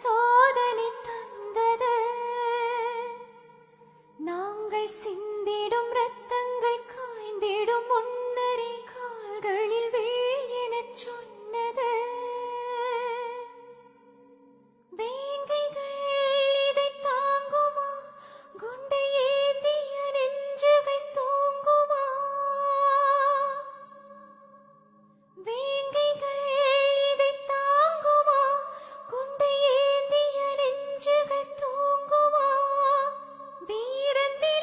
சோதனை தந்தது. நாங்கள் சிந்திடும் ரத்த Bienvenido.